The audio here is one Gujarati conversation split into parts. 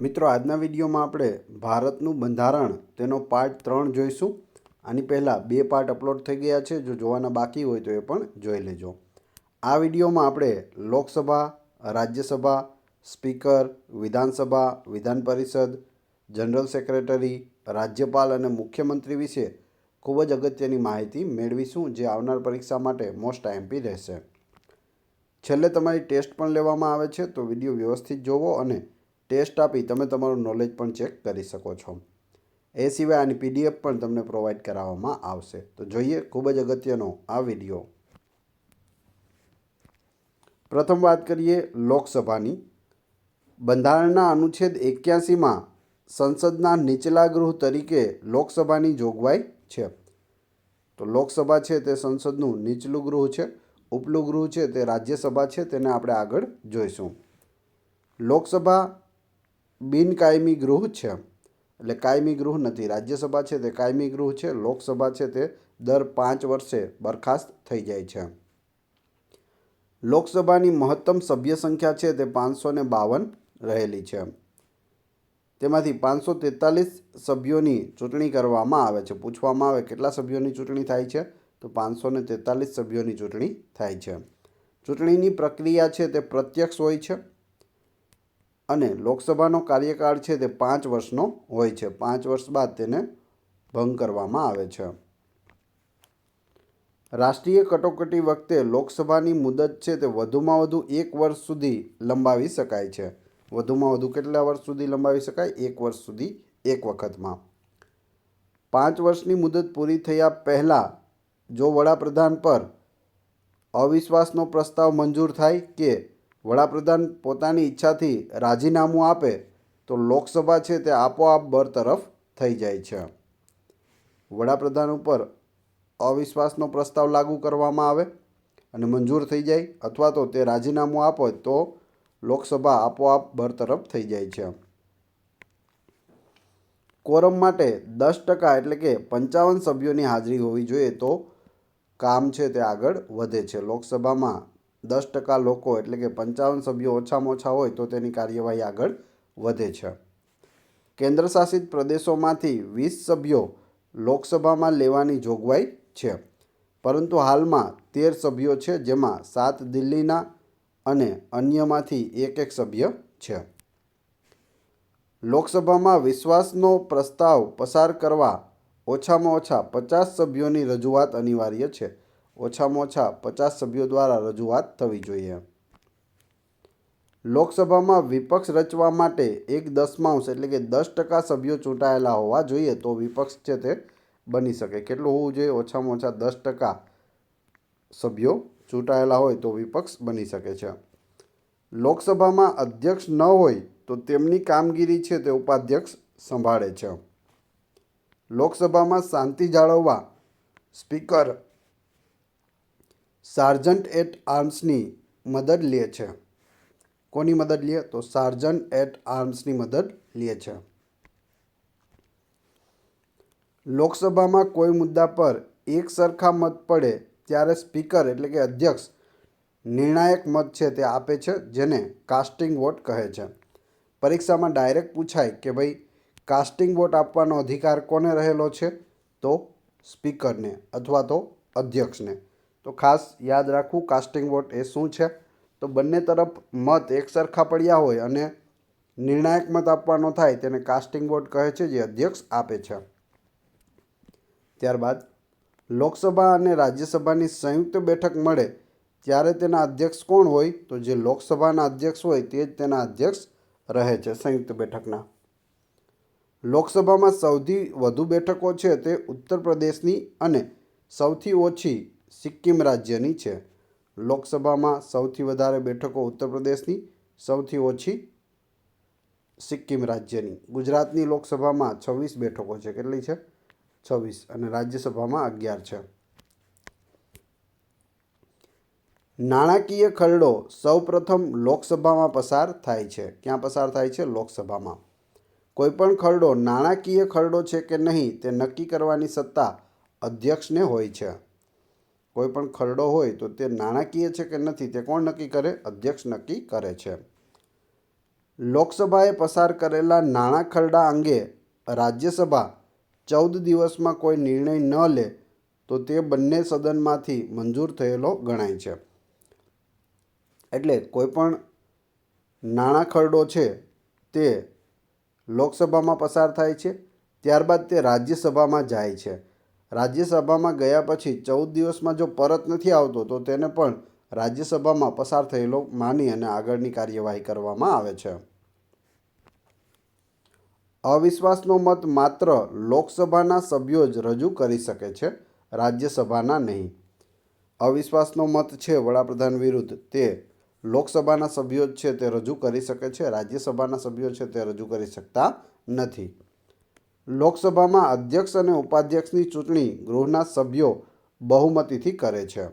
મિત્રો, આજના વિડીયોમાં આપણે ભારતનું બંધારણ, તેનો પાર્ટ ત્રણ જોઈશું. આની પહેલાં બે પાર્ટ અપલોડ થઈ ગયા છે. જો જોવાના બાકી હોય તો એ પણ જોઈ લેજો. આ વિડીયોમાં આપણે લોકસભા, રાજ્યસભા, સ્પીકર, વિધાનસભા, વિધાન પરિષદ, જનરલ સેક્રેટરી, રાજ્યપાલ અને મુખ્યમંત્રી વિશે ખૂબ જ અગત્યની માહિતી મેળવીશું, જે આવનાર પરીક્ષા માટે મોસ્ટ આઈએમપી રહેશે. છેલ્લે તમારી ટેસ્ટ પણ લેવામાં આવે છે, તો વીડિયો વ્યવસ્થિત જોવો અને ટેસ્ટ આપી તમે તમારું નોલેજ પણ ચેક કરી શકો છો. એ સિવાય આની પીડીએફ પણ તમને પ્રોવાઈડ કરાવવામાં આવશે. તો જોઈએ ખૂબ જ અગત્યનો આ વીડિયો પ્રથમ વાત કરીએ લોકસભાની. બંધારણના અનુચ્છેદ એક્યાસીમાં સંસદના નીચલા ગૃહ તરીકે લોકસભાની જોગવાઈ છે. તો લોકસભા છે તે સંસદનું નીચલું ગૃહ છે, ઉપલું ગૃહ છે તે રાજ્યસભા છે, તેને આપણે આગળ જોઈશું. લોકસભા બિનકાયમી ગૃહ છે. એટલે કાયમી ગૃહ નથી. રાજ્યસભા છે તે કાયમી ગૃહ છે. લોકસભા છે તે દર પાંચ વર્ષે બરખાસ્ત થઈ જાય છે. લોકસભાની મહત્તમ સભ્ય સંખ્યા છે તે પાંચસો ને બાવન રહેલી છે. તેમાંથી પાંચસો તેતાલીસ સભ્યોની ચૂંટણી કરવામાં આવે છે. પૂછવામાં આવે કેટલા સભ્યોની ચૂંટણી થાય છે? તો પાંચસો ને તેતાલીસ સભ્યોની ચૂંટણી થાય છે. ચૂંટણીની પ્રક્રિયા છે તે પ્રત્યક્ષ હોય છે. અને લોકસભાનો કાર્યકાળ છે તે પાંચ વર્ષનો હોય છે. પાંચ વર્ષ બાદ તેને ભંગ કરવામાં આવે છે. રાષ્ટ્રીય કટોકટી વખતે લોકસભાની મુદત છે તે વધુમાં વધુ એક વર્ષ સુધી લંબાવી શકાય છે. વધુમાં વધુ કેટલા વર્ષ સુધી લંબાવી શકાય? એક વર્ષ સુધી એક વખતમાં. પાંચ વર્ષની મુદત પૂરી થયા પહેલાં જો વડાપ્રધાન પર અવિશ્વાસનો પ્રસ્તાવ મંજૂર થાય કે વડાપ્રધાન પોતાની ઈચ્છાથી રાજીનામું આપે તો લોકસભા છે તે આપોઆપ બરતરફ થઈ જાય છે. વડાપ્રધાન ઉપર અવિશ્વાસનો પ્રસ્તાવ લાગુ કરવામાં આવે અને મંજૂર થઈ જાય અથવા તો તે રાજીનામું આપે તો લોકસભા આપોઆપ બરતરફ થઈ જાય છે. કોરમ માટે દસ ટકા એટલે કે પંચાવન સભ્યોની હાજરી હોવી જોઈએ તો કામ છે તે આગળ વધે છે. લોકસભામાં દસ ટકા લોકો એટલે કે પંચાવન સભ્યો ઓછામાં ઓછા હોય તો તેની કાર્યવાહી આગળ વધે છે. કેન્દ્રશાસિત પ્રદેશોમાંથી વીસ સભ્યો લોકસભામાં લેવાની જોગવાઈ છે. પરંતુ હાલમાં તેર સભ્યો છે જેમાં સાત દિલ્હીના અને અન્યમાંથી એક એક સભ્ય છે. લોકસભામાં વિશ્વાસનો પ્રસ્તાવ પસાર કરવા ઓછામાં ઓછા પચાસ સભ્યોની રજૂઆત અનિવાર્ય છે. ઓછામાં ઓછા પચાસ સભ્યો દ્વારા રજૂઆત થવી જોઈએ. લોકસભામાં વિપક્ષ રચવા માટે એક દસમાંશ એટલે કે દસ ટકા સભ્યો ચૂંટાયેલા હોવા જોઈએ તો વિપક્ષ છે તે બની શકે. કેટલું હોવું જોઈએ? ઓછામાં ઓછા દસ ટકા સભ્યો ચૂંટાયેલા હોય તો વિપક્ષ બની શકે છે. લોકસભામાં અધ્યક્ષ ન હોય તો તેમની કામગીરી છે તે ઉપાધ્યક્ષ સંભાળે છે. લોકસભામાં શાંતિ જાળવવા સ્પીકર સાર્જન્ટ એટ આર્મ્સની મદદ લે છે. કોની મદદ લે? તો સાર્જન્ટ એટ આર્મ્સની મદદ લે છે. લોકસભામાં કોઈ મુદ્દા પર એક સરખા મત પડે ત્યારે સ્પીકર એટલે કે અધ્યક્ષ નિર્ણાયક મત છે તે આપે છે, જેને કાસ્ટિંગ વોટ કહે છે. પરીક્ષામાં ડાયરેક્ટ પૂછાય કે ભાઈ, કાસ્ટિંગ વોટ આપવાનો અધિકાર કોને રહેલો છે? તો સ્પીકરને અથવા તો અધ્યક્ષને. તો ખાસ યાદ રાખવું કાસ્ટિંગ વોટ એ શું છે? તો બંને તરફ મત એકસરખા પડ્યા હોય અને નિર્ણાયક મત આપવાનો થાય તેને કાસ્ટિંગ વોટ કહે છે, જે અધ્યક્ષ આપે છે. ત્યારબાદ લોકસભા અને રાજ્યસભાની સંયુક્ત બેઠક મળે ત્યારે તેના અધ્યક્ષ કોણ હોય? તો જે લોકસભાના અધ્યક્ષ હોય તે જ તેના અધ્યક્ષ રહે છે સંયુક્ત બેઠકના. લોકસભામાં સૌથી વધુ બેઠકો છે તે ઉત્તર પ્રદેશની અને સૌથી ઓછી સિક્કિમ રાજ્યની છે. લોકસભામાં સૌથી વધારે બેઠકો ઉત્તર પ્રદેશની, સૌથી ઓછી સિક્કિમ રાજ્યની. ગુજરાતની લોકસભામાં છવ્વીસ બેઠકો છે. કેટલી છે? છવ્વીસ. અને રાજ્યસભામાં અગિયાર છે. નાણાકીય ખરડો સૌપ્રથમ લોકસભામાં પસાર થાય છે. ક્યાં પસાર થાય છે? લોકસભામાં. કોઈપણ ખરડો નાણાકીય ખરડો છે કે નહીં તે નક્કી કરવાની સત્તા અધ્યક્ષને હોય છે. કોઈ પણ ખરડો હોય તો તે નાણાકીય છે કે નથી તે કોણ નક્કી કરે? અધ્યક્ષ નક્કી કરે છે. લોકસભાએ પસાર કરેલા નાણાં ખરડા અંગે રાજ્યસભા ચૌદ દિવસમાં કોઈ નિર્ણય ન લે તો તે બંને સદનમાંથી મંજૂર થયેલો ગણાય છે. એટલે કોઈપણ નાણાં ખરડો છે તે લોકસભામાં પસાર થાય છે, ત્યારબાદ તે રાજ્યસભામાં જાય છે. રાજ્યસભામાં ગયા પછી ચૌદ દિવસમાં જો પરત નથી આવતો, તો તેને પણ રાજ્યસભામાં પસાર થયેલો માની અને આગળની કાર્યવાહી કરવામાં આવે છે. અવિશ્વાસનો મત માત્ર લોકસભાના સભ્યો જ રજૂ કરી શકે છે, રાજ્યસભાના નહીં. અવિશ્વાસનો મત છે વડાપ્રધાન વિરુદ્ધ, તે લોકસભાના સભ્યો જ છે તે રજૂ કરી શકે છે, રાજ્યસભાના સભ્યો છે તે રજૂ કરી શકતા નથી. લોકસભામાં અધ્યક્ષ અને ઉપાધ્યક્ષની ચૂંટણી ગૃહના સભ્યો બહુમતીથી કરે છે.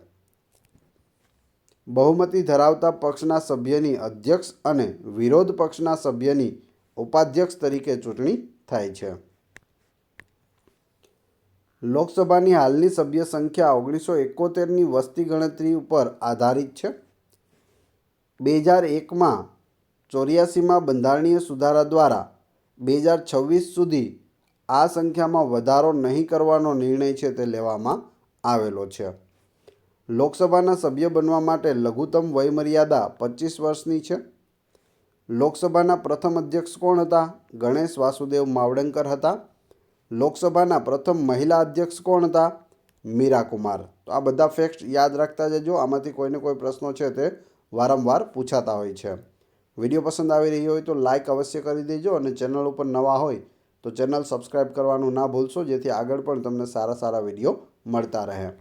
બહુમતી ધરાવતા પક્ષના સભ્યની અધ્યક્ષ અને વિરોધ પક્ષના સભ્યની ઉપાધ્યક્ષ તરીકે ચૂંટણી થાય છે. લોકસભાની હાલની સભ્ય સંખ્યા ઓગણીસો એકોતેરની વસ્તી ગણતરી ઉપર આધારિત છે. બે હજાર એકમાં ચોર્યાસીમાં બંધારણીય સુધારા દ્વારા બે હજાર છવ્વીસ સુધી આ સંખ્યામાં વધારો નહીં કરવાનો નિર્ણય છે તે લેવામાં આવેલો છે. લોકસભાના સભ્ય બનવા માટે લઘુત્તમ વયમર્યાદા પચીસ વર્ષની છે. લોકસભાના પ્રથમ અધ્યક્ષ કોણ હતા? ગણેશ વાસુદેવ માવડંકર હતા. લોકસભાના પ્રથમ મહિલા અધ્યક્ષ કોણ હતા? મીરા કુમાર તો આ બધા ફેક્ટ યાદ રાખતા જજો. આમાંથી કોઈને કોઈ પ્રશ્નો છે તે વારંવાર પૂછાતા હોય છે. વીડિયો પસંદ આવી રહ્યો હોય તો લાઇક અવશ્ય કરી દેજો અને ચેનલ ઉપર નવા હોય તો ચેનલ સબસ્ક્રાઈબ કરવાનું ના ભૂલશો, જેથી આગળ પણ તમને સારા સારા વીડિયો મળતા રહે.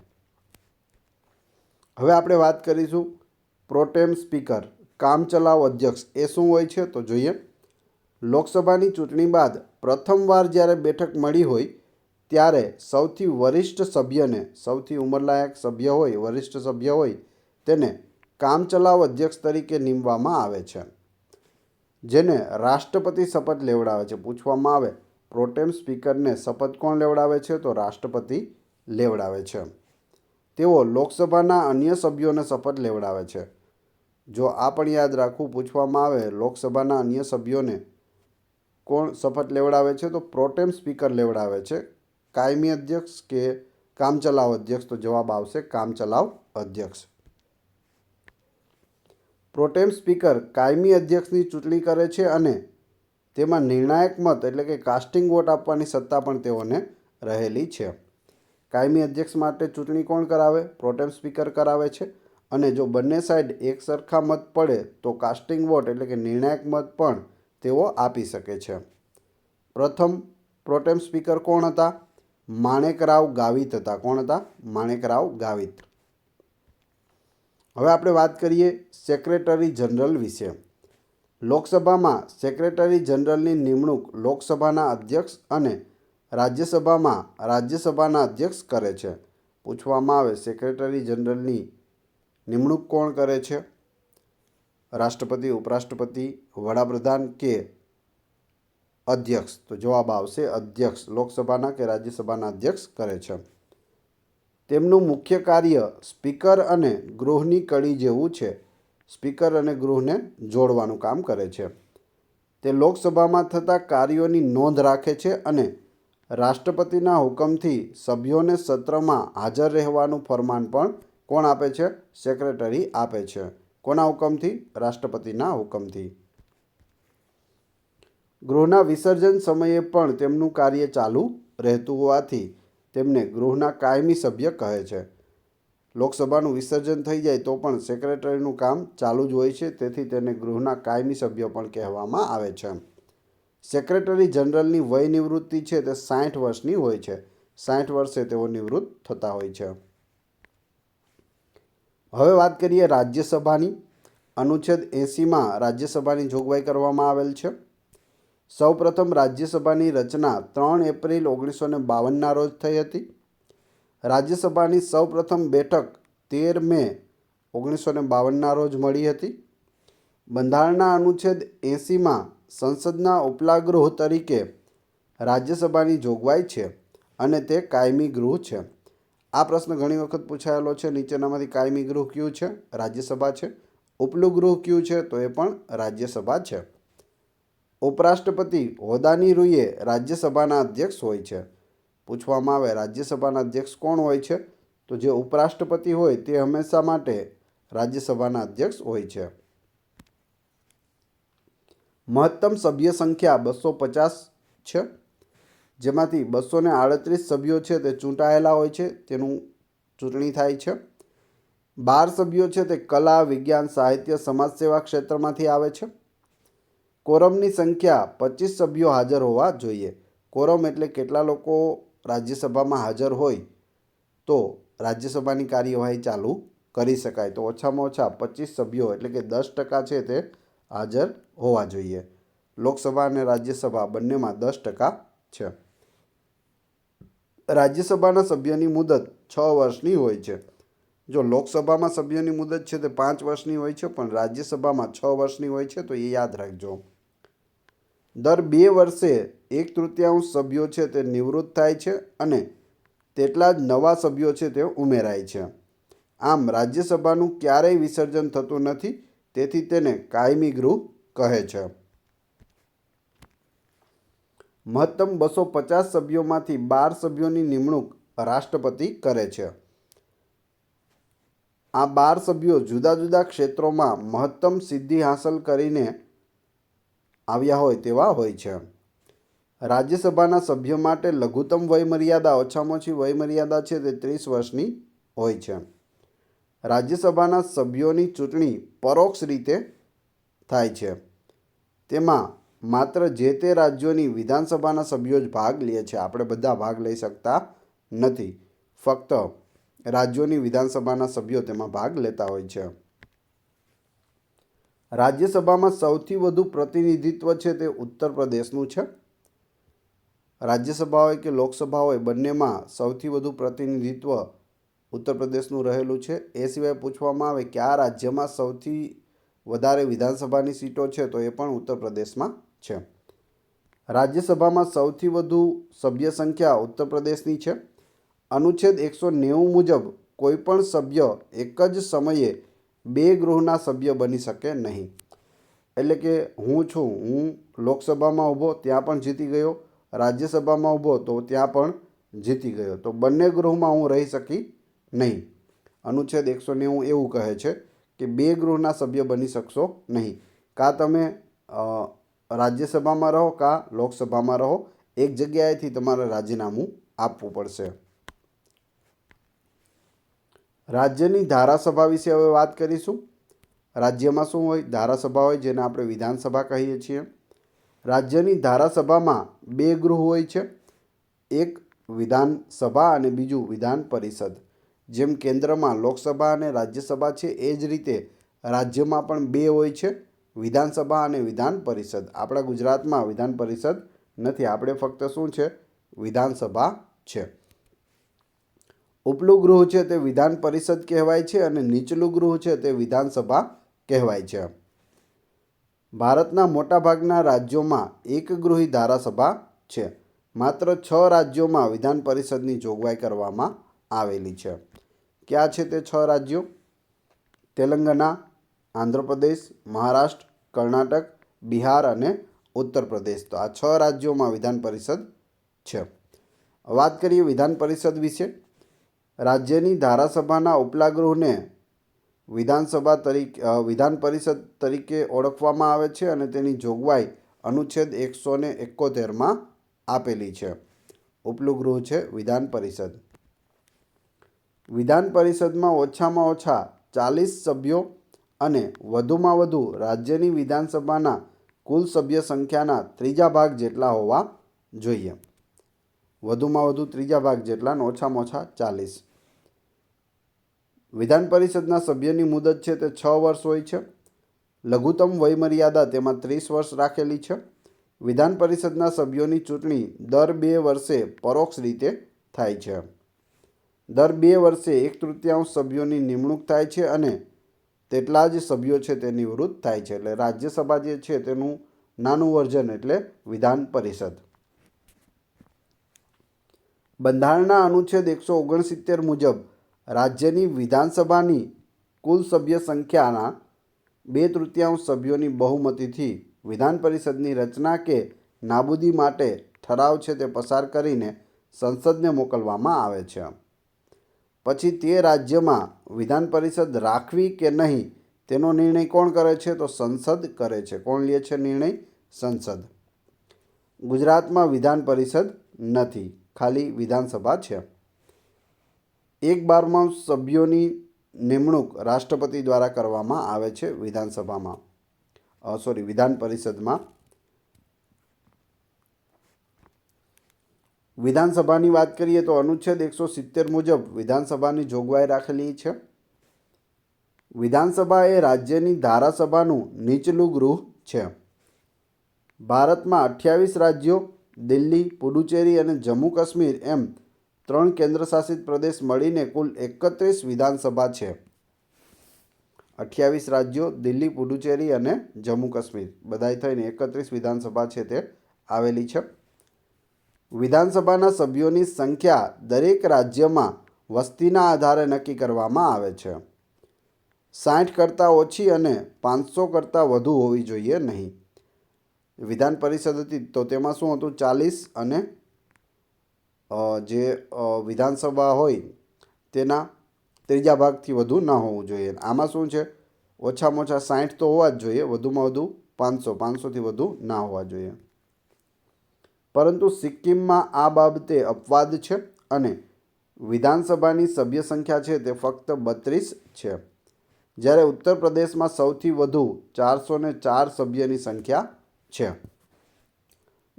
હવે આપણે વાત કરીશું પ્રોટેમ સ્પીકર કામચલાઉ અધ્યક્ષ, એ શું હોય છે? તો જોઈએ. લોકસભાની ચૂંટણી બાદ પ્રથમવાર જ્યારે બેઠક મળી હોય, ત્યારે સૌથી વરિષ્ઠ સભ્યને, સૌથી ઉંમરલાયક સભ્ય હોય, વરિષ્ઠ સભ્ય હોય, તેને કામચલાઉ અધ્યક્ષ તરીકે નીમવામાં આવે છે. જેને રાષ્ટ્રપતિ શપથ લેવડાવે છે, પૂછવામાં આવે. પ્રોટેમ સ્પીકરને શપથ કોણ લેવડાવે છે? તો રાષ્ટ્રપતિ લેવડાવે છે. તેઓ લોકસભાના અન્ય સભ્યોને શપથ લેવડાવે છે. જો આ પણ યાદ રાખવું, પૂછવામાં આવે, લોકસભાના અન્ય સભ્યોને કોણ શપથ લેવડાવે છે? તો પ્રોટેમ સ્પીકર લેવડાવે છે. કાયમી અધ્યક્ષ કે કામચલાઉ અધ્યક્ષ? તો જવાબ આવશે કામચલાઉ અધ્યક્ષ. પ્રોટેમ સ્પીકર કાયમી અધ્યક્ષની ચૂંટણી કરે છે અને તેમાં નિર્ણાયક મત એટલે કે કાસ્ટિંગ વોટ આપવાની સત્તા પણ તેઓને રહેલી છે. કાયમી અધ્યક્ષ માટે ચૂંટણી કોણ કરાવે? પ્રોટેમ સ્પીકર કરાવે છે. અને જો બંને સાઈડ એક સરખા મત પડે, તો કાસ્ટિંગ વોટ એટલે કે નિર્ણાયક મત પણ તેઓ આપી શકે છે. પ્રથમ પ્રોટેમ સ્પીકર કોણ હતા? માણેકરાવ ગાવિત હતા. કોણ હતા? માણેકરાવ ગાવિત. હવે આપણે વાત કરીએ સેક્રેટરી જનરલ વિશે. લોકસભામાં સેક્રેટરી જનરલની નિમણૂક લોકસભાના અધ્યક્ષ અને રાજ્યસભામાં રાજ્યસભાના અધ્યક્ષ કરે છે. પૂછવામાં આવે સેક્રેટરી જનરલની નિમણૂક કોણ કરે છે? રાષ્ટ્રપતિ, ઉપરાષ્ટ્રપતિ, વડાપ્રધાન કે અધ્યક્ષ? તો જવાબ આવશે અધ્યક્ષ, લોકસભાના કે રાજ્યસભાના અધ્યક્ષ કરે છે. તેમનું મુખ્ય કાર્ય સ્પીકર અને ગૃહની કડી જેવું છે. સ્પીકર અને ગૃહને જોડવાનું કામ કરે છે. તે લોકસભામાં થતા કાર્યોની નોંધ રાખે છે અને રાષ્ટ્રપતિના હુકમથી સભ્યોને સત્રમાં હાજર રહેવાનું ફરમાન પણ કોણ આપે છે? સેક્રેટરી આપે છે. કોના હુકમથી? રાષ્ટ્રપતિના હુકમથી. ગૃહના વિસર્જન સમયે પણ તેમનું કાર્ય ચાલુ રહેતું હોવાથી તેમને ગૃહના કાયમી સભ્ય કહે છે. લોકસભાનું વિસર્જન થઈ જાય તો પણ સેક્રેટરીનું કામ ચાલુ જ હોય છે, તેથી તેને ગૃહના કાયમી સભ્ય પણ કહેવામાં આવે છે. સેક્રેટરી જનરલની વય નિવૃત્તિ છે તે સાઠ વર્ષની હોય છે. સાઠ વર્ષે તેઓ નિવૃત્ત થતા હોય છે. હવે વાત કરીએ રાજ્યસભાની. અનુચ્છેદ એંસીમાં રાજ્યસભાની જોગવાઈ કરવામાં આવેલ છે. સૌપ્રથમ રાજ્યસભાની રચના ત્રણ એપ્રિલ ઓગણીસો ને બાવનના રોજ થઈ હતી. રાજ્યસભાની સૌપ્રથમ બેઠક તેર મે ઓગણીસો ને બાવનના રોજ મળી હતી. બંધારણના અનુચ્છેદ એંસીમાં સંસદના ઉપલા ગૃહ તરીકે રાજ્યસભાની જોગવાઈ છે અને તે કાયમી ગૃહ છે. આ પ્રશ્ન ઘણી વખત પૂછાયેલો છે. નીચેનામાંથી કાયમી ગૃહ કયું છે? રાજ્યસભા છે. ઉપલું ગૃહ કયું છે? તો એ પણ રાજ્યસભા છે. ઉપરાષ્ટ્રપતિ હોદાની રૂએ રાજ્યસભાના અધ્યક્ષ હોય છે. પૂછવામાં આવે, રાજ્યસભાના અધ્યક્ષ કોણ હોય છે? તો જે ઉપરાષ્ટ્રપતિ હોય તે હંમેશા માટે રાજ્યસભાના અધ્યક્ષ હોય છે. મહત્તમ સભ્ય સંખ્યા બસો પચાસ છે. જેમાંથી બસો ને આડત્રીસ સભ્યો છે તે ચૂંટાયેલા હોય છે, તેનું ચૂંટણી થાય છે. બાર સભ્યો છે તે કલા, વિજ્ઞાન, સાહિત્ય સમાજ સેવા ક્ષેત્રમાંથી આવે છે. કોરમની સંખ્યા પચીસ સભ્યો હાજર હોવા જોઈએ. કોરમ એટલે કેટલા લોકો રાજ્યસભામાં હાજર હોય તો રાજ્યસભાની કાર્યવાહી ચાલુ કરી શકાય. તો ઓછામાં ઓછા પચીસ સભ્યો એટલે કે દસ ટકા છે તે હાજર હોવા જોઈએ. લોકસભા અને રાજ્યસભા બંનેમાં દસ ટકા છે. રાજ્યસભાના સભ્યની મુદત છ વર્ષની હોય છે. જો લોકસભામાં સભ્યોની મુદત છે તે પાંચ વર્ષની હોય છે, પણ રાજ્યસભામાં છ વર્ષની હોય છે તો એ યાદ રાખજો. દર બે વર્ષે એક તૃતીયાંશ સભ્યો છે તે નિવૃત્ત થાય છે અને તેટલા જ નવા સભ્યો છે તે ઉમેરાય છે. આમ રાજ્યસભાનું ક્યારેય વિસર્જન થતું નથી, તેથી તેને કાયમી ગૃહ કહે છે. મહત્તમ બસો પચાસ સભ્યોમાંથી બાર સભ્યોની નિમણૂક રાષ્ટ્રપતિ કરે છે. આ બાર સભ્યો જુદા જુદા ક્ષેત્રોમાં મહત્તમ સિદ્ધિ હાંસલ કરીને આવ્યા હોય તેવા હોય છે. રાજ્યસભાના સભ્ય માટે લઘુત્તમ વયમર્યાદા ઓછામાં ઓછી વયમર્યાદા છે તે ત્રીસ વર્ષની હોય છે. રાજ્યસભાના સભ્યોની ચૂંટણી પરોક્ષ રીતે થાય છે. તેમાં માત્ર જે તે રાજ્યોની વિધાનસભાના સભ્યો જ ભાગ લે છે. આપણે બધા ભાગ લઈ શકતા નથી. ફક્ત રાજ્યોની વિધાનસભાના સભ્યો તેમાં ભાગ લેતા હોય છે. રાજ્યસભામાં સૌથી વધુ પ્રતિનિધિત્વ છે તે ઉત્તર પ્રદેશનું છે. રાજ્યસભા હોય કે લોકસભા હોય, બંનેમાં સૌથી વધુ પ્રતિનિધિત્વ ઉત્તર પ્રદેશનું રહેલું છે. એ સિવાય પૂછવામાં આવે કે આ રાજ્યમાં સૌથી વધારે વિધાનસભાની સીટો છે તો એ પણ ઉત્તર પ્રદેશમાં છે. રાજ્યસભામાં સૌથી વધુ સભ્ય સંખ્યા ઉત્તર પ્રદેશની છે. અનુચ્છેદ એકસો નેવું મુજબ કોઈપણ સભ્ય એક જ સમયે બે ગૃહના સભ્ય બની શકે નહીં. એટલે કે હું છું, હું લોકસભામાં ઊભો, ત્યાં પણ જીતી ગયો. રાજ્યસભામાં ઊભો, તો ત્યાં પણ જીતી ગયો. તો બંને ગૃહમાં હું રહી શકી નહીં. અનુચ્છેદ એકસો નેવું એવું કહે છે કે બે ગૃહના સભ્ય બની શકશો નહીં. કાં તમે રાજ્યસભામાં રહો, કાં લોકસભામાં રહો, એક જગ્યાએથી તમારે રાજીનામું આપવું પડશે. રાજ્યની ધારાસભા વિશે હવે વાત કરીશું. રાજ્યમાં શું હોય? ધારાસભા હોય જેને આપણે વિધાનસભા કહીએ છીએ. રાજ્યની ધારાસભામાં બે ગૃહ હોય છે. એક વિધાનસભા અને બીજું વિધાન પરિષદ. જેમ કેન્દ્રમાં લોકસભા અને રાજ્યસભા છે, એ જ રીતે રાજ્યમાં પણ બે હોય છે, વિધાનસભા અને વિધાન પરિષદ. આપણા ગુજરાતમાં વિધાન પરિષદ નથી. આપણે ફક્ત શું છે? વિધાનસભા છે. ઉપલું ગૃહ છે તે વિધાન પરિષદ કહેવાય છે અને નીચલું ગૃહ છે તે વિધાનસભા કહેવાય છે. ભારતના મોટાભાગના રાજ્યોમાં એક ગૃહી ધારાસભા છે. માત્ર છ રાજ્યોમાં વિધાન પરિષદની જોગવાઈ કરવામાં આવેલી છે. ક્યાં છે તે છ રાજ્યો? તેલંગાના આંધ્રપ્રદેશ, મહારાષ્ટ્ર, કર્ણાટક, બિહાર અને ઉત્તર પ્રદેશ તો આ છ રાજ્યોમાં વિધાન પરિષદ છે. વાત કરીએ વિધાન પરિષદ વિશે. રાજ્યની ધારાસભાના ઉપલા ગૃહને વિધાનસભા તરીકે વિધાન પરિષદ તરીકે ઓળખવામાં આવે છે અને તેની જોગવાઈ અનુચ્છેદ એકસો ને એકોતેરમાં આપેલી છે. ઉપલું ગૃહ છે વિધાન પરિષદ. વિધાન પરિષદમાં ઓછામાં ઓછા ચાલીસ સભ્યો અને વધુમાં વધુ રાજ્યની વિધાનસભાના કુલ સભ્ય સંખ્યાના ત્રીજા ભાગ જેટલા હોવા જોઈએ. વધુમાં વધુ ત્રીજા ભાગ જેટલા ઓછામાં ઓછા ચાલીસ. વિધાન પરિષદના સભ્યની મુદત છે તે છ વર્ષ હોય છે. લઘુત્તમ વયમર્યાદા તેમાં ત્રીસ વર્ષ રાખેલી છે. વિધાન પરિષદના સભ્યોની ચૂંટણી દર બે વર્ષે પરોક્ષ રીતે થાય છે. દર બે વર્ષે એક તૃતીયાંશ સભ્યોની નિમણૂક થાય છે અને તેટલા જ સભ્યો છે તે નિવૃત્ત થાય છે. એટલે રાજ્યસભા જે છે તેનું નાનું વર્ઝન એટલે વિધાન પરિષદ બંધારણના અનુચ્છેદ એકસો ઓગણસિત્તેર મુજબ રાજ્યની વિધાનસભાની કુલ સભ્ય સંખ્યાના બે તૃતીયાંશ સભ્યોની બહુમતીથી વિધાન પરિષદની રચના કે નાબૂદી માટે ઠરાવ છે તે પસાર કરીને સંસદને મોકલવામાં આવે છે. પછી તે રાજ્યમાં વિધાન પરિષદ રાખવી કે નહીં તેનો નિર્ણય કોણ કરે છે? તો સંસદ કરે છે. કોણ લે છે નિર્ણય? સંસદ. ગુજરાતમાં વિધાન પરિષદ નથી. ખાલી વિધાનસભા છે. એક બારમાં સભ્યોની નિમણૂક રાષ્ટ્રપતિ દ્વારા કરવામાં આવે છે વિધાનસભામાં. સોરી, વિધાન પરિષદમાં. વિધાનસભાની વાત કરીએ તો અનુચ્છેદ એકસો સિત્તેર મુજબ વિધાનસભાની જોગવાઈ રાખેલી છે. વિધાનસભા એ રાજ્યની ધારાસભાનું નીચલું ગૃહ છે. ભારતમાં અઠ્યાવીસ રાજ્યો દિલ્હી, પુડુચેરી અને જમ્મુ કાશ્મીર એમ ત્રણ કેન્દ્રશાસિત પ્રદેશ મળીને કુલ એકત્રીસ વિધાનસભા છે. અઠ્યાવીસ રાજ્યો, દિલ્હી, પુડુચેરી અને જમ્મુ કાશ્મીર. બધાય થઈને એકત્રીસ વિધાનસભા છે તે આવેલી છે. વિધાનસભાના સભ્યોની સંખ્યા દરેક રાજ્યમાં વસ્તીના આધારે નક્કી કરવામાં આવે છે. સાઠ કરતાં ઓછી અને પાંચસો કરતાં વધુ હોવી જોઈએ નહીં. વિધાન પરિષદ હતી તો તેમાં શું હતું? ચાલીસ અને જે વિધાનસભા હોય તેના ત્રીજા ભાગથી વધુ ન હોવું જોઈએ. આમાં શું છે? ઓછામાં ઓછા સાઠ તો હોવા જ જોઈએ, વધુમાં વધુ પાંચસો, પાંચસોથી વધુ ના હોવા જોઈએ. પરંતુ સિક્કિમમાં આ બાબતે અપવાદ છે અને વિધાનસભાની સભ્ય સંખ્યા છે તે ફક્ત બત્રીસ છે. જ્યારે ઉત્તર પ્રદેશમાં સૌથી વધુ ચારસો ને ચાર સભ્યની સંખ્યા છે.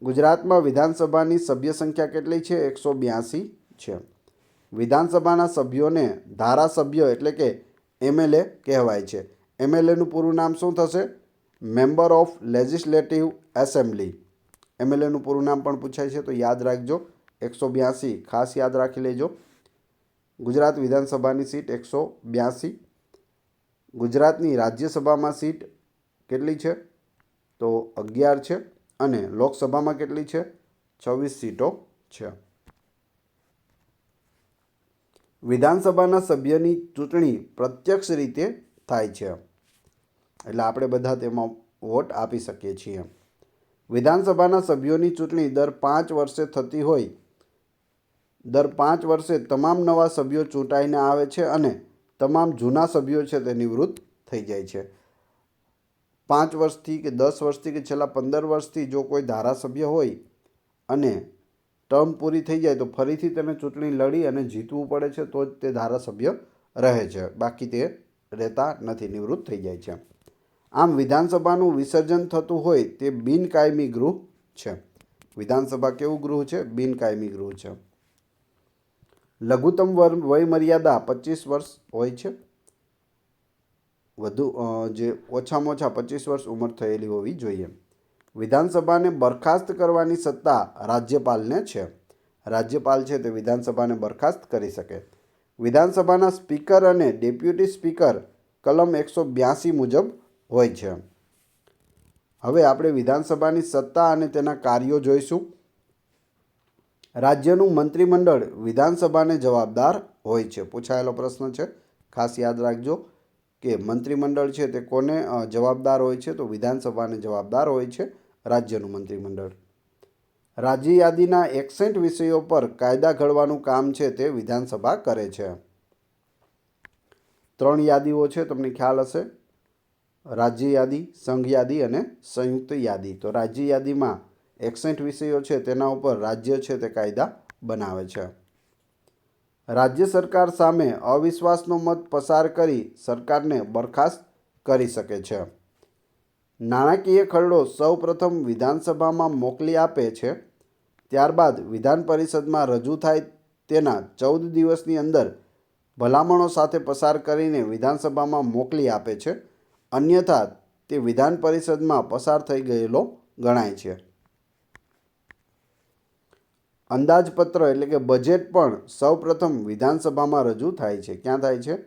ગુજરાતમાં વિધાનસભાની સભ્ય સંખ્યા કેટલી છે? એકસો બ્યાસી છે. વિધાનસભાના સભ્યોને ધારાસભ્ય એટલે કે એમએલએ કહેવાય છે. એમએલએનું પૂરું નામ શું થશે? Member of legislative assembly. એમએલએનું પૂરું નામ પણ પૂછાય છે, તો યાદ રાખજો. એકસો બ્યાસી, ખાસ યાદ રાખી લેજો. ગુજરાત વિધાનસભાની સીટ એકસો બ્યાસી. ગુજરાતની રાજ્યસભામાં સીટ કેટલી છે? તો અગિયાર છે. અને લોકસભામાં કેટલી છે? છવ્વીસ સીટો છે. વિધાનસભાના સભ્યની ચૂંટણી પ્રત્યક્ષ રીતે થાય છે. એટલે આપણે બધા તેમાં વોટ આપી શકીએ છીએ. વિધાનસભાના સભ્યોની ચૂંટણી દર પાંચ વર્ષે થતી હોય. દર પાંચ વર્ષે તમામ નવા સભ્યો ચૂંટાઈને આવે છે અને તમામ જૂના સભ્યો છે તે નિવૃત્ત થઈ જાય છે. પાંચ વર્ષથી કે દસ વર્ષથી કે છેલ્લા પંદર વર્ષથી જો કોઈ ધારાસભ્ય હોય અને ટર્મ પૂરી થઈ જાય તો ફરીથી તેને ચૂંટણી લડી અને જીતવું પડે છે, તો જ તે ધારાસભ્ય રહે છે. બાકી તે રહેતા નથી, નિવૃત્ત થઈ જાય છે. આમ વિધાનસભાનું વિસર્જન થતું હોય તે બિનકાયમી ગૃહ છે. વિધાનસભા કેવું ગૃહ છે? બિનકાયમી ગૃહ છે. લઘુત્તમ વર વયમર્યાદા પચીસ વર્ષ હોય છે. વધુ જે ઓછામાં ઓછા પચીસ વર્ષ ઉંમર થયેલી હોવી જોઈએ. વિધાનસભાને બરખાસ્ત કરવાની સત્તા રાજ્યપાલને છે. રાજ્યપાલ છે તે વિધાનસભાને બરખાસ્ત કરી શકે. વિધાનસભાના સ્પીકર અને ડેપ્યુટી સ્પીકર કલમ એકસો બ્યાસી મુજબ હોય છે. હવે આપણે વિધાનસભાની સત્તા અને તેના કાર્યો જોઈશું. રાજ્યનું મંત્રીમંડળ વિધાનસભાને જવાબદાર હોય છે. પૂછાયેલો પ્રશ્ન છે. ખાસ યાદ રાખજો. કે મંત્રીમંડળ છે તે કોને જવાબદાર હોય છે? તો વિધાનસભાને જવાબદાર હોય છે રાજ્યનું મંત્રીમંડળ. રાજ્ય યાદીના એકસેન્ટ વિષયો પર કાયદા ઘડવાનું કામ છે તે વિધાનસભા કરે છે. ત્રણ યાદીઓ છે, તમને ખ્યાલ હશે. રાજ્ય યાદી, સંઘ યાદી અને સંયુક્ત યાદી. તો રાજ્ય યાદીમાં એકસેન્ટ વિષયો છે તેના ઉપર રાજ્ય છે તે કાયદા બનાવે છે. રાજ્ય સરકાર સામે અવિશ્વાસનો મત પસાર કરી સરકારને બરખાસ્ત કરી શકે છે. નાણાકીય ખરડો સૌપ્રથમ વિધાનસભામાં મોકલી આપે છે. ત્યારબાદ વિધાન પરિષદમાં રજૂ થાય તેના ચૌદ દિવસની અંદર ભલામણો સાથે પસાર કરીને વિધાનસભામાં મોકલી આપે છે. અન્યથા તે વિધાન પરિષદમાં પસાર થઈ ગયેલો ગણાય છે. અંદાજપત્ર એટલે કે બજેટ પણ સૌપ્રથમ વિધાનસભામાં રજૂ થાય છે. ક્યાં થાય છે?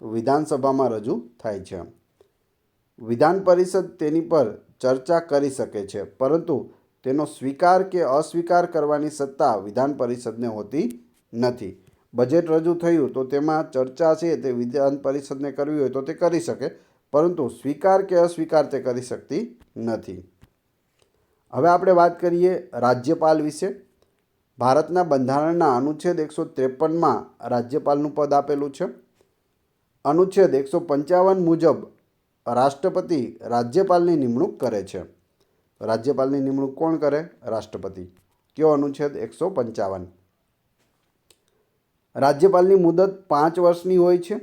તો વિધાનસભામાં રજૂ થાય છે. વિધાન પરિષદ તેની પર ચર્ચા કરી શકે છે, પરંતુ તેનો સ્વીકાર કે અસ્વીકાર કરવાની સત્તા વિધાન પરિષદને હોતી નથી. બજેટ રજૂ થયું તો તેમાં ચર્ચા છે તે વિધાન પરિષદને કરવી હોય તો તે કરી શકે, પરંતુ સ્વીકાર કે અસ્વીકાર તે કરી શકતી નથી. હવે આપણે વાત કરીએ રાજ્યપાલ વિશે. ભારતના બંધારણના અનુચ્છેદ એકસો ત્રેપનમાં રાજ્યપાલનું પદ આપેલું છે. અનુચ્છેદ એકસો પંચાવન મુજબ રાષ્ટ્રપતિ રાજ્યપાલની નિમણૂક કરે છે. રાજ્યપાલની નિમણૂક કોણ કરે? રાષ્ટ્રપતિ. કયો અનુચ્છેદ? એકસો પંચાવન. રાજ્યપાલની મુદત પાંચ વર્ષની હોય છે,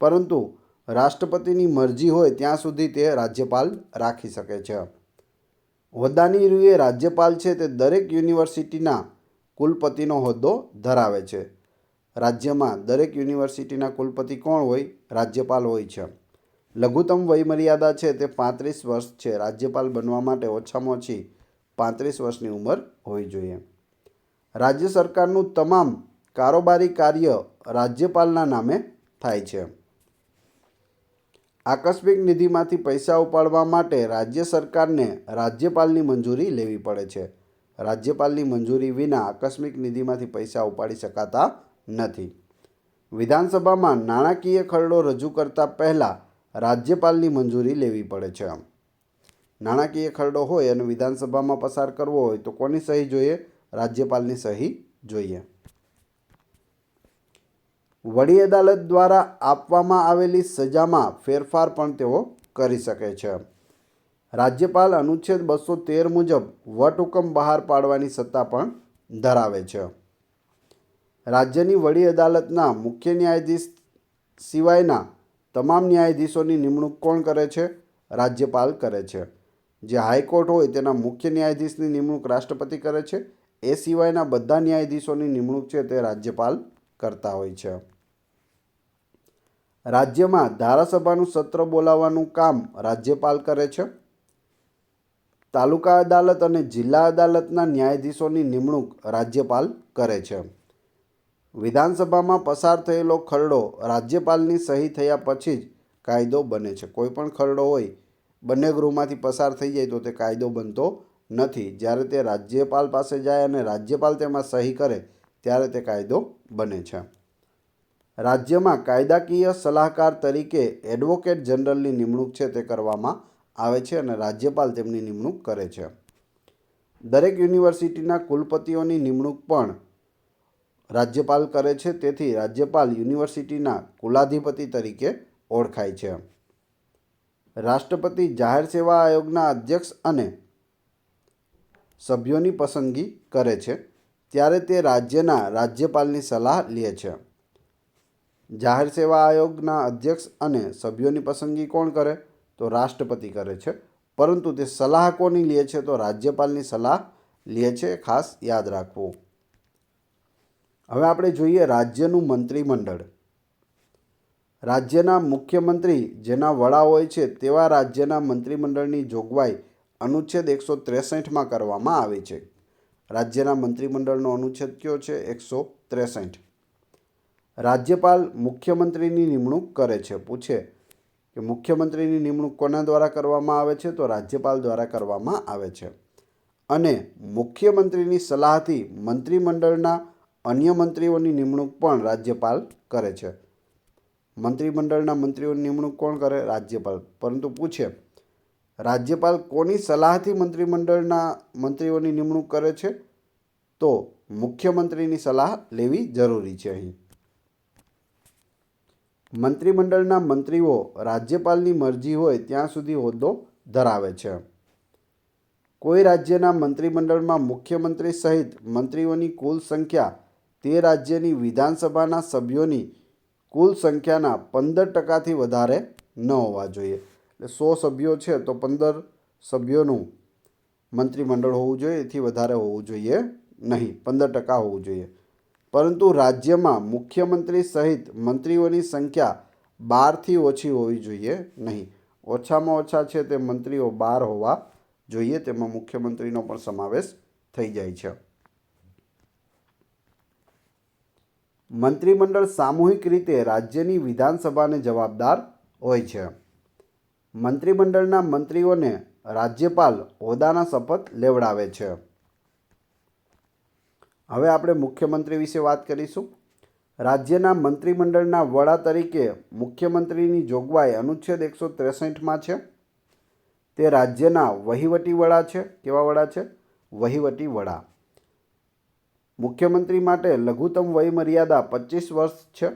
પરંતુ રાષ્ટ્રપતિની મરજી હોય ત્યાં સુધી તે રાજ્યપાલ રાખી શકે છે. હોદ્દાની રૂએ રાજ્યપાલ છે તે દરેક યુનિવર્સિટીના કુલપતિનો હોદ્દો ધરાવે છે. રાજ્યમાં દરેક યુનિવર્સિટીના કુલપતિ કોણ હોય? રાજ્યપાલ હોય છે. લઘુત્તમ વયમર્યાદા છે તે પાંત્રીસ વર્ષ છે. રાજ્યપાલ બનવા માટે ઓછામાં ઓછી પાંત્રીસ વર્ષની ઉંમર હોવી જોઈએ. રાજ્ય સરકારનું તમામ કારોબારી કાર્ય રાજ્યપાલના નામે થાય છે. આકસ્મિક નિધિમાંથી પૈસા ઉપાડવા માટે રાજ્ય સરકારને રાજ્યપાલની મંજૂરી લેવી પડે છે. રાજ્યપાલની મંજૂરી વિના આકસ્મિક નિધિમાંથી પૈસા ઉપાડી શકાતા નથી. વિધાનસભામાં નાણાકીય ખરડો રજૂ કરતા પહેલાં રાજ્યપાલની મંજૂરી લેવી પડે છે. નાણાકીય ખરડો હોય અને વિધાનસભામાં પસાર કરવો હોય તો કોની સહી જોઈએ? રાજ્યપાલની સહી જોઈએ. વડી અદાલત દ્વારા આપવામાં આવેલી સજામાં ફેરફાર પણ તેઓ કરી શકે છે. રાજ્યપાલ અનુચ્છેદ બસો તેર મુજબ વટહુકમ બહાર પાડવાની સત્તા પણ ધરાવે છે. રાજ્યની વડી અદાલતના મુખ્ય ન્યાયાધીશ સિવાયના તમામ ન્યાયાધીશોની નિમણૂક કોણ કરે છે? રાજ્યપાલ કરે છે. જે હાઈકોર્ટ હોય તેના મુખ્ય ન્યાયાધીશની નિમણૂક રાષ્ટ્રપતિ કરે છે. એ સિવાયના બધા ન્યાયાધીશોની નિમણૂક છે તે રાજ્યપાલ કરતા હોય છે. રાજ્યમાં ધારાસભાનું સત્ર બોલાવવાનું કામ રાજ્યપાલ કરે છે. તાલુકા અદાલત અને જિલ્લા અદાલતના ન્યાયાધીશોની નિમણૂક રાજ્યપાલ કરે છે. વિધાનસભામાં પસાર થયેલો ખરડો રાજ્યપાલની સહી થયા પછી જ કાયદો બને છે. કોઈ પણ ખરડો હોય, બંને ગૃહમાંથી પસાર થઈ જાય તો તે કાયદો બનતો નથી. જ્યારે તે રાજ્યપાલ પાસે જાય અને રાજ્યપાલ તેમાં સહી કરે, ત્યારે તે કાયદો બને છે. રાજ્યમાં કાયદાકીય સલાહકાર તરીકે એડવોકેટ જનરલની નિમણૂક છે તે કરવામાં આવે છે અને રાજ્યપાલ તેમની નિમણૂક કરે છે. દરેક યુનિવર્સિટીના કુલપતિઓની નિમણૂક પણ રાજ્યપાલ કરે છે, તેથી રાજ્યપાલ યુનિવર્સિટીના કુલાધિપતિ તરીકે ઓળખાય છે. રાષ્ટ્રપતિ જાહેર સેવા આયોગના અધ્યક્ષ અને સભ્યોની પસંદગી કરે છે, ત્યારે તે રાજ્યના રાજ્યપાલની સલાહ લે છે. જાહેર સેવા આયોગના અધ્યક્ષ અને સભ્યોની પસંદગી કોણ કરે? તો રાષ્ટ્રપતિ કરે છે. પરંતુ તે સલાહ કોની લે છે? તો રાજ્યપાલની સલાહ લે છે. ખાસ યાદ રાખવું. હવે આપણે જોઈએ રાજ્યનું મંત્રીમંડળ. રાજ્યના મુખ્યમંત્રી જેના વડા હોય છે તેવા રાજ્યના મંત્રીમંડળની જોગવાઈ અનુચ્છેદ એકસો ત્રેસઠમાં કરવામાં આવે છે. રાજ્યના મંત્રીમંડળનો અનુચ્છેદ કયો છે? એકસો ત્રેસઠ. રાજ્યપાલ મુખ્યમંત્રીની નિમણૂક કરે છે. પૂછે કે મુખ્યમંત્રીની નિમણૂક કોના દ્વારા કરવામાં આવે છે? તો રાજ્યપાલ દ્વારા કરવામાં આવે છે. અને મુખ્યમંત્રીની સલાહથી મંત્રીમંડળના અન્ય મંત્રીઓની નિમણૂક પણ રાજ્યપાલ કરે છે. મંત્રીમંડળના મંત્રીઓની નિમણૂક કોણ કરે? રાજ્યપાલ. પરંતુ પૂછે, રાજ્યપાલ કોની સલાહથી મંત્રીમંડળના મંત્રીઓની નિમણૂક કરે છે? તો મુખ્યમંત્રીની સલાહ લેવી જરૂરી છે અહીં. મંત્રીમંડળના મંત્રીઓ રાજ્યપાલની મરજી હોય ત્યાં સુધી હોદ્દો ધરાવે છે. કોઈ રાજ્યના મંત્રીમંડળમાં મુખ્યમંત્રી સહિત મંત્રીઓની કુલ સંખ્યા તે રાજ્યની વિધાનસભાના સભ્યોની કુલ સંખ્યાના પંદર ટકાથી વધારે ન હોવા જોઈએ. એટલે સો સભ્યો છે તો પંદર સભ્યોનું મંત્રીમંડળ હોવું જોઈએ, એથી વધારે હોવું જોઈએ નહીં. પંદર ટકા હોવું જોઈએ. પરંતુ રાજ્યમાં મુખ્યમંત્રી સહિત મંત્રીઓની સંખ્યા બારથી ઓછી હોવી જોઈએ નહીં. ઓછામાં ઓછા છે તે મંત્રીઓ બાર હોવા જોઈએ, તેમાં મુખ્યમંત્રીનો પણ સમાવેશ થઈ જાય છે. મંત્રીમંડળ સામૂહિક રીતે રાજ્યની વિધાનસભાને જવાબદાર હોય છે. મંત્રીમંડળના મંત્રીઓને રાજ્યપાલ હોદ્દાના શપથ લેવડાવે છે. હવે આપણે મુખ્યમંત્રી વિશે વાત કરીશું. રાજ્યના મંત્રીમંડળના વડા તરીકે મુખ્યમંત્રીની જોગવાઈ અનુચ્છેદ એકસો ત્રેસઠમાં છે. તે રાજ્યના વહીવટી વડા છે. કેવા વડા છે? વહીવટી વડા. મુખ્યમંત્રી માટે લઘુત્તમ વયમર્યાદા પચીસ વર્ષ છે.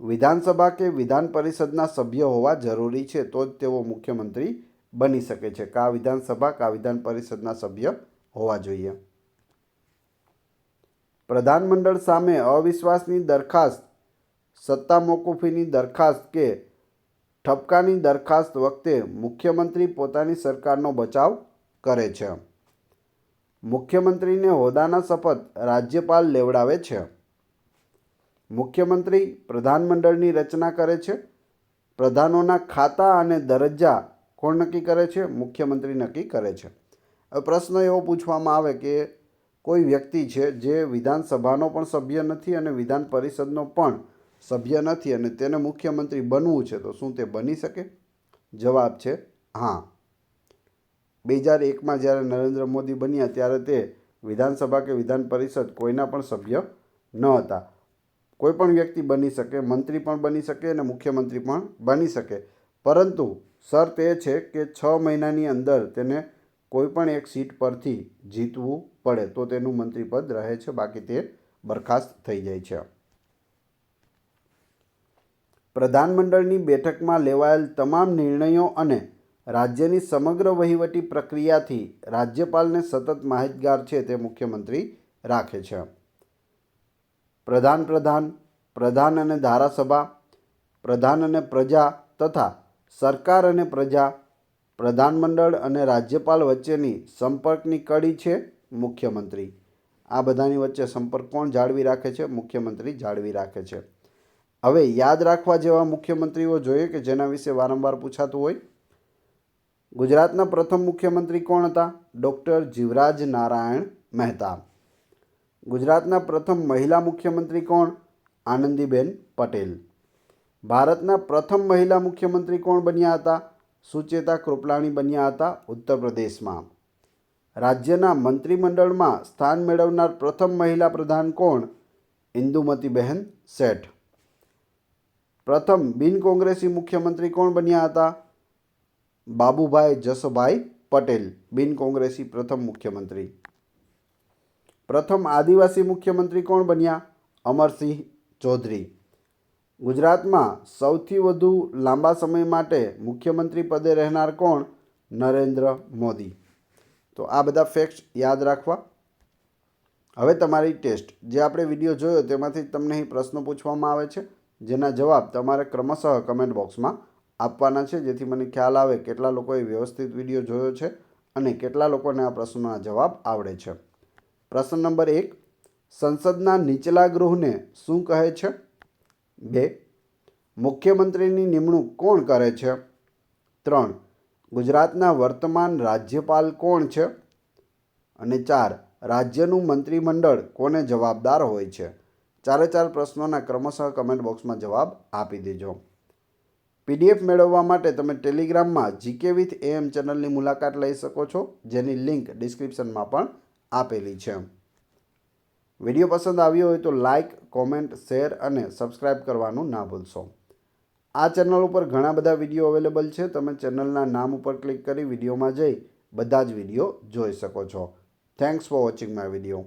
વિધાનસભા કે વિધાન પરિષદના સભ્ય હોવા જરૂરી છે તો જ તેઓ મુખ્યમંત્રી બની શકે છે. કા વિધાનસભા, કા વિધાન પરિષદના સભ્ય હોવા જોઈએ. પ્રધાનમંડળ સામે અવિશ્વાસની દરખાસ્ત, સત્તા મોકૂફીની દરખાસ્ત કે ઠપકાની દરખાસ્ત વખતે મુખ્યમંત્રી પોતાની સરકારનો બચાવ કરે છે. મુખ્યમંત્રીને હોદ્દાના શપથ રાજ્યપાલ લેવડાવે છે. મુખ્યમંત્રી પ્રધાનમંડળની રચના કરે છે. પ્રધાનોના ખાતા અને દરજ્જા કોણ નક્કી કરે છે? મુખ્યમંત્રી નક્કી કરે છે. પ્રશ્ન એવો પૂછવામાં આવે કે કોઈ વ્યક્તિ છે જે વિધાનસભાનો પણ સભ્ય નથી અને વિધાન પરિષદનો પણ સભ્ય નથી અને તેને મુખ્યમંત્રી બનવું છે, તો શું તે બની શકે? જવાબ છે, હા. બે હજાર એકમાં જ્યારે નરેન્દ્ર મોદી બન્યા, ત્યારે તે વિધાનસભા કે વિધાન પરિષદ કોઈના પણ સભ્ય ન હતા. કોઈ પણ વ્યક્તિ બની શકે, મંત્રી પણ બની શકે અને મુખ્યમંત્રી પણ બની શકે. પરંતુ શરત એ છે કે છ મહિનાની અંદર તેને કોઈ પણ એક સીટ પરથી જીતવું પડે તો તેનું મંત્રીપદ રહે છે. બાકી તે બરખાસ્ત થઈ જાય છે. પ્રધાનમંડળની બેઠકમાં લેવાયેલ તમામ નિર્ણયો અને રાજ્યની સમગ્ર વહીવટી પ્રક્રિયાથી રાજ્યપાલને સતત માહિતગાર છે તે મુખ્યમંત્રી રાખે છે. પ્રધાન પ્રધાન પ્રધાન અને ધારાસભા, પ્રધાન અને પ્રજા તથા સરકાર અને પ્રજા, પ્રધાનમંડળ અને રાજ્યપાલ વચ્ચેની સંપર્કની કડી છે. મુખ્યમંત્રી. આ બધાની વચ્ચે સંપર્ક કોણ જાળવી રાખે છે? મુખ્યમંત્રી જાળવી રાખે છે. હવે યાદ રાખવા જેવા મુખ્યમંત્રીઓ જોઈએ કે જેના વિશે વારંવાર પૂછાતું હોય? ગુજરાતના પ્રથમ મુખ્યમંત્રી કોણ હતા? ડૉક્ટર જીવરાજ નારાયણ મહેતા. ગુજરાતના પ્રથમ મહિલા મુખ્યમંત્રી કોણ? આનંદીબેન પટેલ. ભારતના પ્રથમ મહિલા મુખ્યમંત્રી કોણ બન્યા હતા? સુચેતા કૃપલાણી બન્યા હતા ઉત્તર પ્રદેશમાં રાજ્યના મંત્રીમંડળમાં સ્થાન મેળવનાર પ્રથમ મહિલા પ્રધાન કોણ? ઇન્દુમતીબહેન શેઠ. પ્રથમ બિન કોંગ્રેસી મુખ્યમંત્રી કોણ બન્યા હતા? બાબુભાઈ જસભાઈ પટેલ, બિન કોંગ્રેસી પ્રથમ મુખ્યમંત્રી. પ્રથમ આદિવાસી મુખ્યમંત્રી કોણ બન્યા? અમરસિંહ ચૌધરી. ગુજરાતમાં સૌથી વધુ લાંબા સમય માટે મુખ્યમંત્રી પદે રહેનાર કોણ? નરેન્દ્ર મોદી. તો આ બધા ફેક્ટ્સ યાદ રાખવા. હવે તમારી ટેસ્ટ. જે આપણે વીડિયો જોયો તેમાંથી તમને અહીં પ્રશ્નો પૂછવામાં આવે છે. જેના જવાબ તમારે ક્રમશઃ કમેન્ટ બોક્સમાં આપવાના છે. જેથી મને ખ્યાલ આવે કેટલા લોકોએ વ્યવસ્થિત વીડિયો જોયો છે અને કેટલા લોકોને આ પ્રશ્નોના જવાબ આવડે છે. પ્રશ્ન નંબર એક. સંસદના નીચલા ગૃહને શું કહે છે? બે. મુખ્યમંત્રીની નિમણૂક કોણ કરે છે? ત્રણ. ગુજરાતના વર્તમાન રાજ્યપાલ કોણ છે? અને ચાર, રાજ્યનું મંત્રીમંડળ કોને જવાબદાર હોય છે? ચારે ચાર પ્રશ્નોના ક્રમશઃ કમેન્ટ બોક્સમાં જવાબ આપી દેજો. પીડીએફ મેળવવા માટે તમે ટેલિગ્રામમાં જીકે વિથ એએમ ચેનલની મુલાકાત લઈ શકો છો, જેની લિંક ડિસ્ક્રિપ્શનમાં પણ આપેલી છે. વીડિયો પસંદ આવ્યો હોય તો લાઇક કોમેન્ટ શેર અને સબસ્ક્રાઈબ કરવાનું ના ભૂલશો. આ ચેનલ ઉપર ઘણા બધા વીડિયો અવેલેબલ છે. તમે ચેનલના નામ ઉપર ક્લિક કરી વિડીયોમાં જઈ બધા જ વીડિયો જોઈ શકો છો. Thanks for watching my video